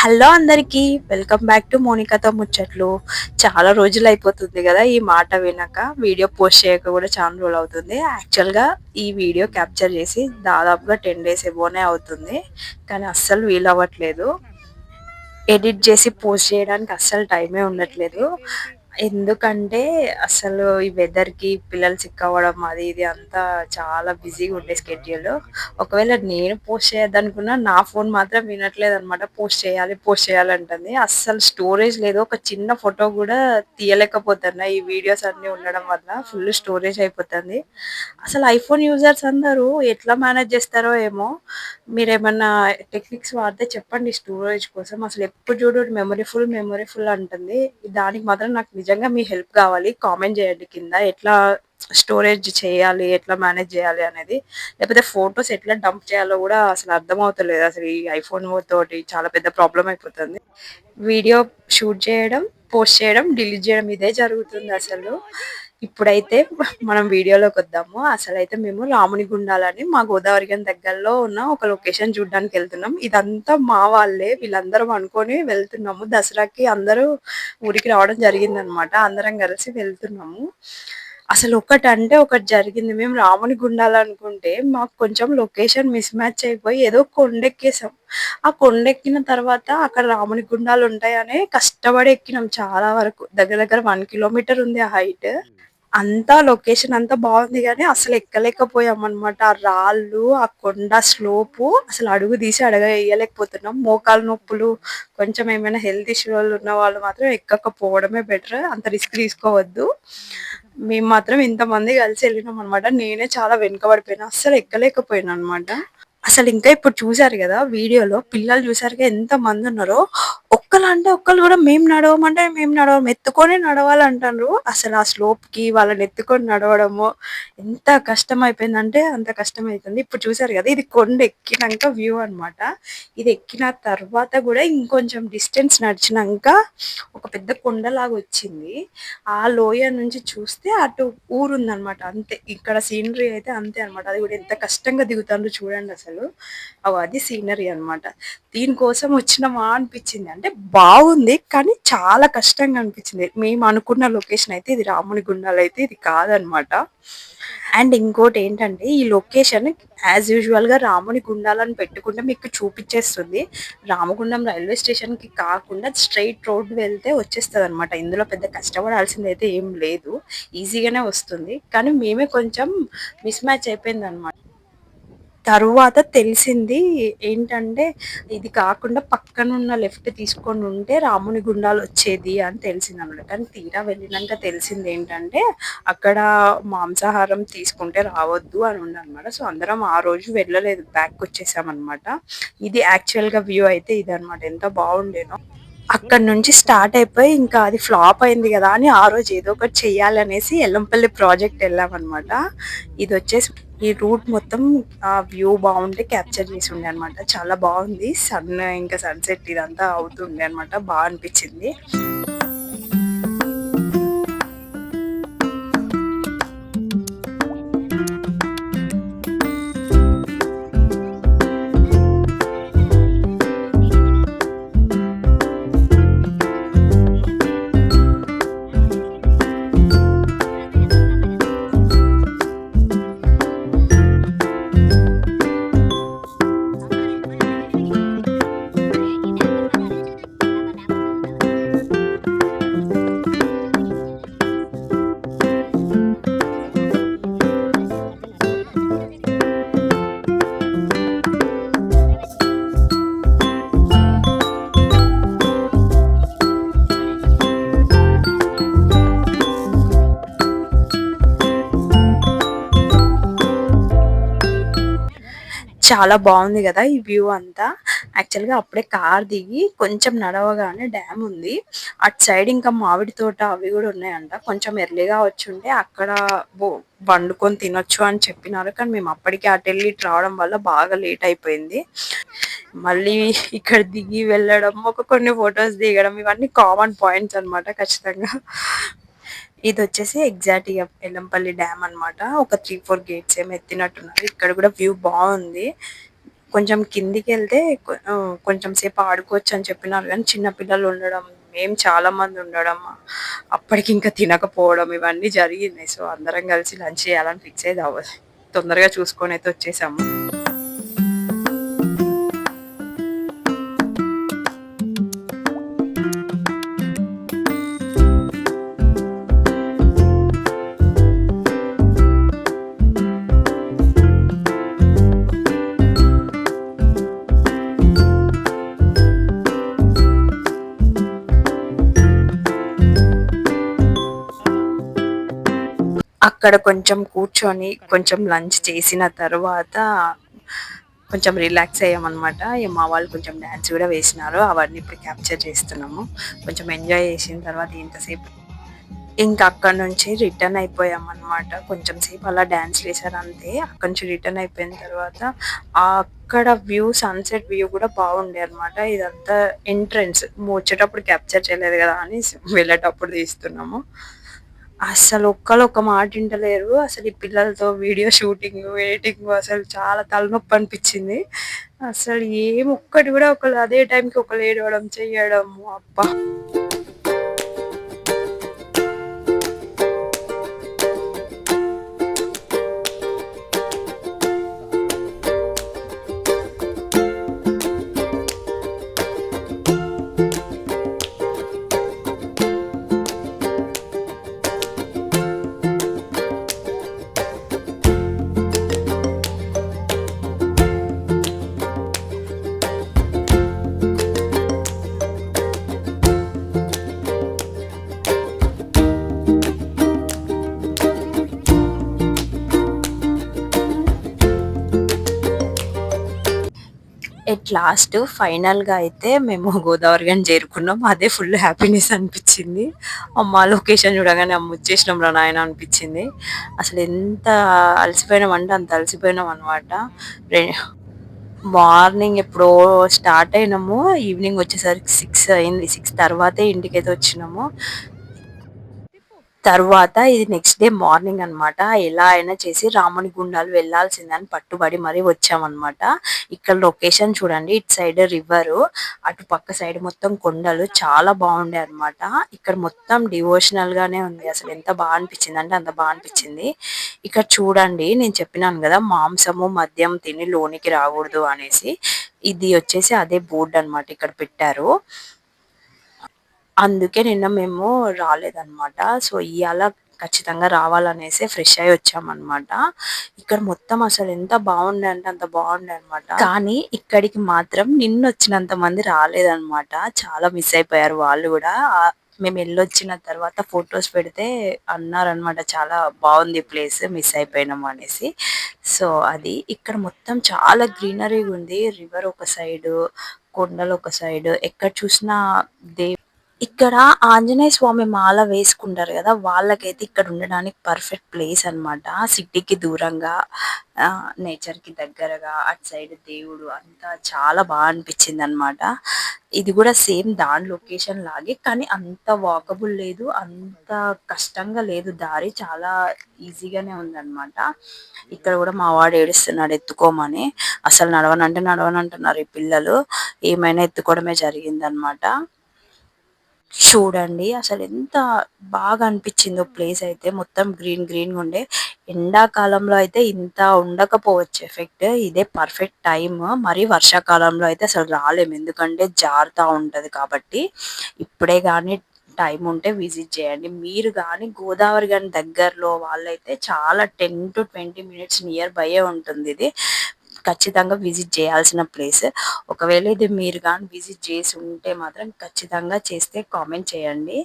Hello అందరికీ welcome back to మోనికాతో ముచ్చట్లు. చాలా రోజులు అయిపోతుంది కదా ఈ మాట వినక. వీడియో పోస్ట్ చేయక కూడా చాలా రోజులు అవుతుంది. యాక్చువల్గా ఈ వీడియో క్యాప్చర్ చేసి దాదాపుగా టెన్ డేస్ ఎబోనే అవుతుంది. కానీ అస్సలు వీలు అవ్వట్లేదు ఎడిట్ చేసి పోస్ట్ చేయడానికి అస్సలు టైమే ఉండట్లేదు. ఎందుకంటే అసలు ఈ వెదర్కి పిల్లలు సిక్ అవ్వడం అది ఇది అంతా చాలా బిజీగా ఉండే స్కెడ్యూల్ ఒకవేళ నేను పోస్ట్ చేయొద్దనుకున్నా నా ఫోన్ మాత్రం వినట్లేదు అనమాట పోస్ట్ చేయాలి పోస్ట్ చేయాలి అంటుంది. అస్సలు స్టోరేజ్ లేదు. ఒక చిన్న ఫోటో కూడా తీయలేకపోతున్నా. ఈ వీడియోస్ అన్ని ఉండడం వల్ల ఫుల్ స్టోరేజ్ అయిపోతుంది. అసలు ఐఫోన్ యూజర్స్ అందరూ ఎట్లా మేనేజ్ చేస్తారో ఏమో మీరు ఏమన్నా టెక్నిక్స్ వాడితే చెప్పండి స్టోరేజ్ కోసం. అసలు ఎప్పుడు చూడు మెమరీ ఫుల్ మెమరీ ఫుల్ అంటుంది. దానికి మాత్రం నాకు నిజంగా మీ హెల్ప్ కావాలి కామెంట్ చేయండి కింద. ఎట్లా స్టోరేజ్ చేయాలి ఎట్లా మేనేజ్ చేయాలి అనేది. లేకపోతే ఫొటోస్ ఎట్లా డంప్ చేయాలో కూడా అసలు అర్థం అవుతలేదు అసలు ఈ ఐఫోన్ తోటి చాలా పెద్ద ప్రాబ్లం అయిపోతుంది. వీడియో షూట్ చేయడం పోస్ట్ చేయడం డిలీట్ చేయడం ఇదే జరుగుతుంది అసలు. ఇప్పుడైతే మనం వీడియోలోకి వద్దాము. అసలు అయితే మేము రాముని గుండాలని మా గోదావరి గని దగ్గరలో ఉన్న ఒక లొకేషన్ చూడడానికి వెళ్తున్నాం. ఇదంతా మా వాళ్ళే వీళ్ళందరం అనుకొని వెళ్తున్నాము. దసరాకి అందరూ ఊరికి రావడం జరిగింది అనమాట అందరం కలిసి వెళ్తున్నాము. అసలు ఒకటి అంటే ఒకటి జరిగింది. మేము రాముని గుండాలనుకుంటే మాకు కొంచెం లొకేషన్ మిస్ మ్యాచ్ అయిపోయి ఏదో కొండెక్కేసాం. ఆ కొండెక్కిన తర్వాత అక్కడ రాముని గుండాలు ఉంటాయనే కష్టపడి ఎక్కినాం చాలా వరకు. దగ్గర దగ్గర వన్ కిలోమీటర్ ఉంది ఆ హైట్. అంతా లొకేషన్ అంతా బాగుంది కానీ అసలు ఎక్కలేకపోయాం అనమాట ఆ రాళ్ళు ఆ కొండ స్లోపు అసలు అడుగు తీసి అడగ వేయలేకపోతున్నాం మోకాలు నొప్పులు కొంచెం ఏమైనా హెల్త్ ఇష్యూలు ఉన్న వాళ్ళు మాత్రం ఎక్కకపోవడమే బెటర్ అంత రిస్క్ తీసుకోవద్దు. మేము మాత్రం ఇంతమంది కలిసి వెళ్ళినాం అనమాట నేనే చాలా వెనుకబడిపోయినా అస్సలు ఎక్కలేకపోయినా అనమాట అసలు ఇంకా ఇప్పుడు చూసారు కదా వీడియోలో పిల్లలు చూసారుగా ఎంత మంది ఉన్నారో. ఒక్కలు అంటే ఒక్కళ్ళు కూడా మేము నడవమంటే మేము నడవం ఎత్తుకొని నడవాలంటారు అసలు ఆ స్లోప్కి వాళ్ళని ఎత్తుకొని నడవడము ఎంత కష్టం అయిపోయిందంటే అంత కష్టం అవుతుంది ఇప్పుడు చూసారు కదా ఇది కొండ ఎక్కినాక వ్యూ అనమాట ఇది ఎక్కిన తర్వాత కూడా ఇంకొంచెం డిస్టెన్స్ నడిచినాక ఒక పెద్ద కొండలాగా వచ్చింది. ఆ లోయ నుంచి చూస్తే అటు ఊరుందనమాట అంతే. ఇక్కడ సీనరీ అయితే అంతే అనమాట అది కూడా ఎంత కష్టంగా దిగుతారో చూడండి అసలు. అది సీనరీ అనమాట దీనికోసం వచ్చినమా అనిపించింది. అంటే బాగుంది కానీ చాలా కష్టంగా అనిపించింది. మేము అనుకున్న లొకేషన్ అయితే ఇది రాముని గుండాలు అయితే ఇది కాదనమాట. అండ్ ఇంకోటి ఏంటంటే ఈ లొకేషన్ యాజ్ యూజువల్గా రాముని గుండాలని పెట్టుకుంటే మీకు చూపించేస్తుంది. రామగుండం రైల్వే స్టేషన్కి కాకుండా స్ట్రైట్ రోడ్ వెళ్తే వచ్చేస్తుంది అనమాట ఇందులో పెద్ద కష్టపడాల్సింది అయితే ఏం లేదు. ఈజీగానే వస్తుంది. కానీ మేమే కొంచెం మిస్ మ్యాచ్ అయిపోయింది అనమాట తరువాత తెలిసింది ఏంటంటే ఇది కాకుండా పక్కనున్న లెఫ్ట్ తీసుకొని ఉంటే రాముని గుండాలు వచ్చేది అని తెలిసింది అనమాట. కానీ తీరా వెళ్ళినాక తెలిసింది ఏంటంటే అక్కడ మాంసాహారం తీసుకుంటే రావద్దు అని ఉందన్నమాట సో అందరం ఆ రోజు వెళ్ళలేదు బ్యాక్ వచ్చేసాం అనమాట ఇది యాక్చువల్గా వ్యూ అయితే ఇది అనమాట ఎంత బాగుండేనో. అక్కడ నుంచి స్టార్ట్ అయిపోయి ఇంకా అది ఫ్లాప్ అయింది కదా అని ఆ రోజు ఏదో ఒకటి చెయ్యాలనేసి ఎల్లంపల్లి ప్రాజెక్ట్ వెళ్ళామన్నమాట. ఇది వచ్చేసి ఈ రూట్ మొత్తం ఆ వ్యూ బాగుంటే క్యాప్చర్ చేసి ఉండే అనమాట చాలా బాగుంది. సన్ ఇంకా సన్సెట్ ఇదంతా అవుతుండే అనమాట బాగా అనిపించింది. చాలా బాగుంది కదా ఈ వ్యూ అంతా. యాక్చువల్గా అప్పుడే కార్ దిగి కొంచెం నడవగానే డ్యామ్ ఉంది. అటు సైడ్ ఇంకా మామిడి తోట అవి కూడా ఉన్నాయంట. కొంచెం ఎర్లీగా వచ్చి అక్కడ వండుకొని తినొచ్చు అని చెప్పినారు. కానీ మేము అప్పటికే అటు వెళ్ళి రావడం వల్ల బాగా లేట్ అయిపోయింది. మళ్ళీ ఇక్కడ దిగి వెళ్ళడం ఒక కొన్ని ఫొటోస్ దిగడం ఇవన్నీ కామన్ పాయింట్స్ అనమాట ఖచ్చితంగా. ఇది వచ్చేసి ఎగ్జాక్ట్ ఇక ఎల్లంపల్లి డ్యామ్ అనమాట ఒక త్రీ ఫోర్ గేట్స్ ఏమి ఎత్తినట్టున్నారు. ఇక్కడ కూడా వ్యూ బాగుంది. కొంచెం కిందికి వెళ్తే కొంచెం సేపు ఆడుకోవచ్చు అని చెప్పినారు కానీ చిన్న పిల్లలు ఉండడం మేము చాలా మంది ఉండడం అప్పటికి ఇంకా తినకపోవడం ఇవన్నీ జరిగినాయి సో అందరం కలిసి లంచ్ చేయాలని ఫిక్స్ అయితే అవ్వదు. తొందరగా చూసుకొని అయితే వచ్చేసాము. అక్కడ కొంచెం కూర్చొని కొంచెం లంచ్ చేసిన తర్వాత కొంచెం రిలాక్స్ అయ్యామన్నమాట. మా వాళ్ళు కొంచెం డ్యాన్స్ కూడా వేసినారు. అవన్నీ ఇప్పుడు క్యాప్చర్ చేస్తున్నాము. కొంచెం ఎంజాయ్ చేసిన తర్వాత ఇంతసేపు ఇంకా అక్కడ నుంచి రిటర్న్ అయిపోయాం అనమాట కొంచెం సేపు అలా డ్యాన్స్ వేసారు అంతే. అక్కడ నుంచి రిటర్న్ అయిపోయిన తర్వాత అక్కడ వ్యూ సన్సెట్ వ్యూ కూడా బాగుండే అనమాట ఇదంతా ఎంట్రన్స్ వచ్చేటప్పుడు క్యాప్చర్ చేయలేదు కదా అని వెళ్ళేటప్పుడు తీస్తున్నాము. అసలు ఒక్కరు ఒక్క మాట వింటలేరు. అసలు ఈ పిల్లలతో వీడియో షూటింగ్ ఎడిటింగ్ అసలు చాలా తలనొప్పి అనిపించింది. అసలు ఏం ఒక్కటి కూడా ఒకళ్ళు అదే టైంకి ఒకళ్ళు ఏడవడం చెయ్యడం అబ్బా! ఎట్ లాస్ట్ ఫైనల్గా అయితే మేము గోదావరి కానీ చేరుకున్నాం. అదే ఫుల్ హ్యాపీనెస్ అనిపించింది. అమ్మ లొకేషన్ చూడగానే అమ్మ వచ్చేసినాం రా నాయన అనిపించింది. అసలు ఎంత అలసిపోయినాం అంటే అంత అలసిపోయినాం అనమాట మార్నింగ్ ఎప్పుడో స్టార్ట్ అయినాము. ఈవినింగ్ వచ్చేసరికి సిక్స్ అయింది. సిక్స్ తర్వాతే ఇంటికి వచ్చినాము. తర్వాత ఇది నెక్స్ట్ డే మార్నింగ్ అనమాట ఎలా అయినా చేసి రాముని గుండాలు వెళ్ళాల్సిందని పట్టుబడి మరీ వచ్చామన్నమాట. ఇక్కడ లొకేషన్ చూడండి ఇటు సైడ్ రివర్ అటు పక్క సైడ్ మొత్తం కొండలు చాలా బాగుండే అనమాట ఇక్కడ మొత్తం డివోషనల్ గానే ఉంది. అసలు ఎంత బాగా అనిపించింది అంటే అంత బాగా అనిపించింది. ఇక్కడ చూడండి నేను చెప్పినాను కదా మాంసము మద్యం తిని లోనికి రాకూడదు అనేసి. ఇది వచ్చేసి అదే బోర్డు అనమాట ఇక్కడ పెట్టారు. అందుకే నిన్న మేము రాలేదన్నమాట. సో ఇవాళ ఖచ్చితంగా రావాలనేసి ఫ్రెష్ అయ్యి వచ్చామన్నమాట. ఇక్కడ మొత్తం అసలు ఎంత బాగుండే అంటే అంత బాగుండే అనమాట కానీ ఇక్కడికి మాత్రం నిన్న వచ్చినంత మంది రాలేదన్నమాట. చాలా మిస్ అయిపోయారు వాళ్ళు కూడా. మేము వెళ్ళొచ్చిన తర్వాత ఫొటోస్ పెడితే అన్నారనమాట చాలా బాగుంది ప్లేస్ మిస్ అయిపోయినాం అనేసి. సో అది ఇక్కడ మొత్తం చాలా గ్రీనరీగా ఉంది రివర్ ఒక సైడ్ కొండలు ఒక సైడ్. ఎక్కడ చూసినా దే ఇక్కడ ఆంజనేయ స్వామి మాల వేసుకుంటారు కదా వాళ్ళకైతే ఇక్కడ ఉండడానికి పర్ఫెక్ట్ ప్లేస్ అనమాట సిటీకి దూరంగా నేచర్కి దగ్గరగా అటు సైడ్ దేవుడు అంతా చాలా బాగా అనిపించింది అనమాట ఇది కూడా సేమ్ దాని లొకేషన్ లాగే కానీ అంత వాకబుల్ లేదు అంత కష్టంగా లేదు. దారి చాలా ఈజీగానే ఉందన్నమాట. ఇక్కడ కూడా మా వాడు ఏడుస్తున్నాడు ఎత్తుకోమని. అసలు నడవనంటే నడవనంటున్నారు ఈ పిల్లలు. ఏమైనా ఎత్తుకోవడమే జరిగిందనమాట చూడండి. అసలు ఎంత బాగా అనిపించిందో ప్లేస్ అయితే మొత్తం గ్రీన్ గ్రీన్ ఉండే. ఎండాకాలంలో అయితే ఇంత ఉండకపోవచ్చు ఎఫెక్ట్. ఇదే పర్ఫెక్ట్ టైం మరి వర్షాకాలంలో అయితే అసలు రాలేము. ఎందుకంటే జారుతా ఉంటది కాబట్టి. ఇప్పుడే కానీ టైం ఉంటే విజిట్ చేయండి. మీరు కానీ గోదావరి కానీ దగ్గరలో వాళ్ళైతే చాలా ten to twenty minutes nearby ఉంటుంది ఇది. ఖచ్చితంగా విజిట్ చేయాల్సిన ప్లేస్. ఒకవేళ ఇది మీరు కానీ విజిట్ చేసి ఉంటే మాత్రం ఖచ్చితంగా చేస్తే కామెంట్ చేయండి.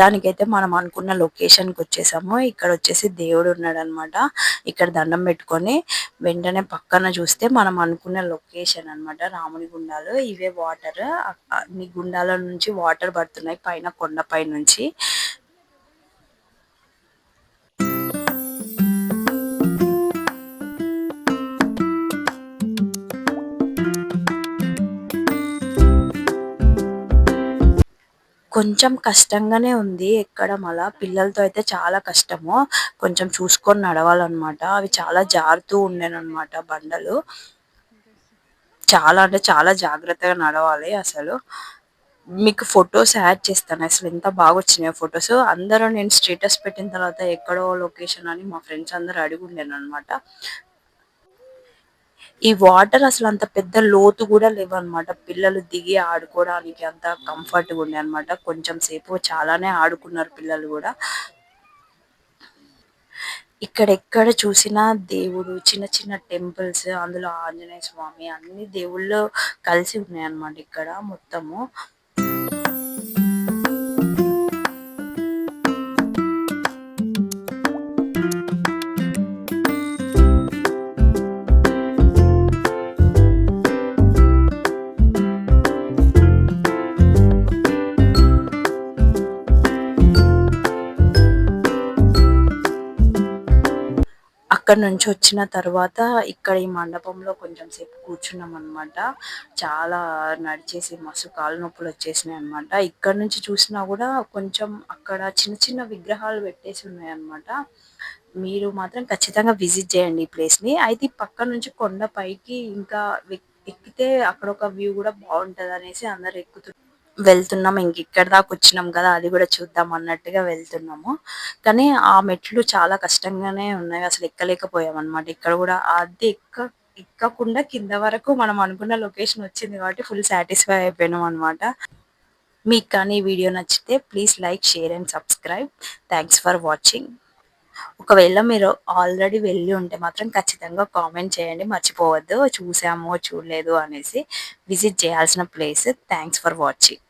మొత్తానికైతే మనం అనుకున్న లొకేషన్కి వచ్చేసాము. ఇక్కడ వచ్చేసి దేవుడు ఉన్నాడు అనమాట ఇక్కడ దండం పెట్టుకొని వెంటనే పక్కన చూస్తే మనం అనుకున్న లొకేషన్ అనమాట రాముని గుండాలు ఇవే వాటర్ మీ గుండాల నుంచి వాటర్ పడుతున్నాయి పైన కొండపై నుంచి. కొంచెం కష్టంగానే ఉంది ఎక్కడం అలా పిల్లలతో అయితే చాలా కష్టము. కొంచెం చూసుకొని నడవాలన్నమాట. అవి చాలా జారుతూ ఉండేనమాట బండలు. చాలా అంటే చాలా జాగ్రత్తగా నడవాలి అసలు. మీకు ఫొటోస్ యాడ్ చేస్తాను. అసలు ఎంత బాగా వచ్చినాయో ఫొటోస్. అందరూ నేను స్టేటస్ పెట్టిన తర్వాత ఎక్కడో లొకేషన్ అని మా ఫ్రెండ్స్ అందరూ అడిగి ఉండేనమాట అనమాట ఈ వాటర్ అసలు అంత పెద్ద లోతు కూడా లేవన్నమాట. పిల్లలు దిగి ఆడుకోవడానికి అంత కంఫర్ట్గా అనమాట కొంచెం సేపు చాలానే ఆడుకున్నారు పిల్లలు కూడా. ఇక్కడ ఎక్కడ చూసినా దేవుడు చిన్న చిన్న టెంపుల్స్ అందులో ఆంజనేయ స్వామి అన్ని దేవుళ్ళు కలిసి ఉన్నాయి అన్నమాట ఇక్కడ మొత్తము. అక్కడి నుంచి వచ్చిన తర్వాత ఇక్కడ ఈ మండపంలో కొంచెం సేపు కూర్చున్నాం అనమాట చాలా నడిచేసి మస్తు కాలు నొప్పులు వచ్చేసినాయి అనమాట ఇక్కడ నుంచి చూసినా కూడా కొంచెం అక్కడ చిన్న చిన్న విగ్రహాలు పెట్టేసి ఉన్నాయి అనమాట మీరు మాత్రం ఖచ్చితంగా విజిట్ చేయండి ఈ ప్లేస్ని. అయితే పక్క నుంచి కొండ పైకి ఇంకా ఎక్కితే అక్కడ ఒక వ్యూ కూడా బాగుంటది అనేసి అందరు ఎక్కుతున్నారు. వెళ్తున్నాం. ఇంక ఇక్కడ దాకా వచ్చినాం కదా అది కూడా చూద్దాం అన్నట్టుగా వెళ్తున్నాము. కానీ ఆ మెట్లు చాలా కష్టంగానే ఉన్నాయి. అసలు ఎక్కలేకపోయాం అనమాట ఇక్కడ కూడా అది ఎక్క ఎక్కకుండా కింద వరకు మనం అనుకున్న లొకేషన్ వచ్చింది కాబట్టి ఫుల్ సాటిస్ఫై అయిపోయినాం అనమాట మీకు కానీ ఈ వీడియో నచ్చితే please like share and subscribe. Thanks for watching. ఒకవేళ మీరు ఆల్రెడీ వెళ్ళి ఉంటే మాత్రం ఖచ్చితంగా కామెంట్ చేయండి. మర్చిపోవద్దు. చూసాము చూడలేదు అనేసి విజిట్ చేయాల్సిన ప్లేస్. Thanks for watching.